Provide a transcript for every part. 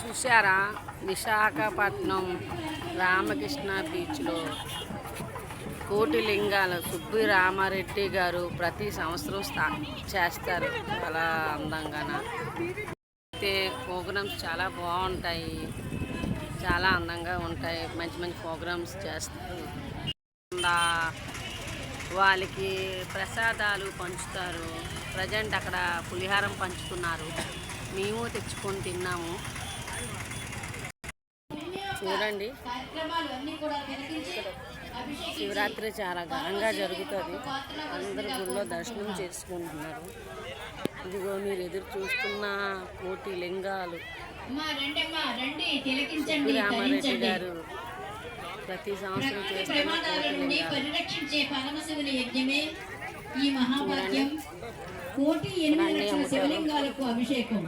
చూసారా విశాఖపట్నం రామకృష్ణ బీచ్లో కోటి లింగాలు సుబ్బి రామారెడ్డి గారు ప్రతి సంవత్సరం స్థా చేస్తారు. చాలా అందంగాన? అయితే ప్రోగ్రామ్స్ చాలా బాగుంటాయి. చాలా అందంగా ఉంటాయి. మంచి మంచి ప్రోగ్రామ్స్ చేస్తారు. వాళ్ళకి ప్రసాదాలు పంచుతారు. ప్రజెంట్ అక్కడ పులిహారం పంచుతున్నారు. మేము తెచ్చుకొని తిన్నాము. చూడండి. శివరాత్రి చాలా ఘనంగా జరుగుతుంది. అందరూ గుడిలో దర్శనం చేసుకుంటున్నారు. ఇదిగో మీరు ఎదురు చూస్తున్న కోటి లింగాలు. రామారెడ్డి గారు ప్రతి సంవత్సరం ప్రకృతి చేస్తున్న పరిరక్షించే పరమశివుని యజ్ఞమే ఈ మహాభాగ్యం. కోటి ఎనిమిది లక్షల శివలింగాలకు అభిషేకం.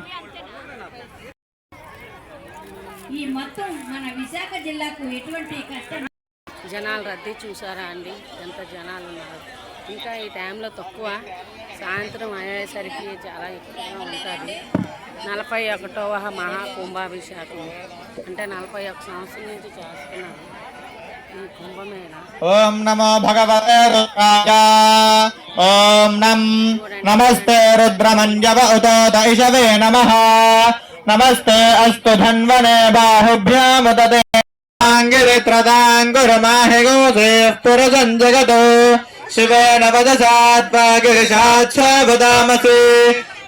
ఈ మొత్తం మన విశాఖ జిల్లాకు ఎటువంటి కష్టం? జనాలు రద్దీ చూసారా అండి? ఎంత జనాలు ఉన్నారు? ఇంకా ఈ టైంలో తక్కువ. సాయంత్రం అయ్యేసరికి చాలా ఎక్కువగా ఉంటుంది నలభై ఒకటవ మహాకుంభాభిషేకం. అంటే నలభై ఒక సంవత్సరం నుంచి చేస్తున్నారు. ओम नमो भगवते रुद्राय। ॐ नमस्ते रुद्रमंजव उदोद नम। नमः नमस्ते अस्तु धन्वने बाहुभ्यामुदते ङ्गिरित्रदाङ्गुरमाहिगोसेः पुरसम् जगतो। शिवेन वदसात्मा गिरिशाच्छ वदामसि।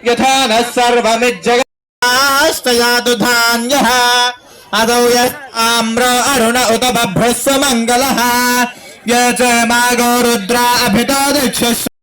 यथा नः सर्वमिज्जगतास्तया అదౌ యస్తామ్ర అరుణ ఉత బభ్రస్వ మంగళः య చ మాగో రుద్రా అభితో దిక్షస్వ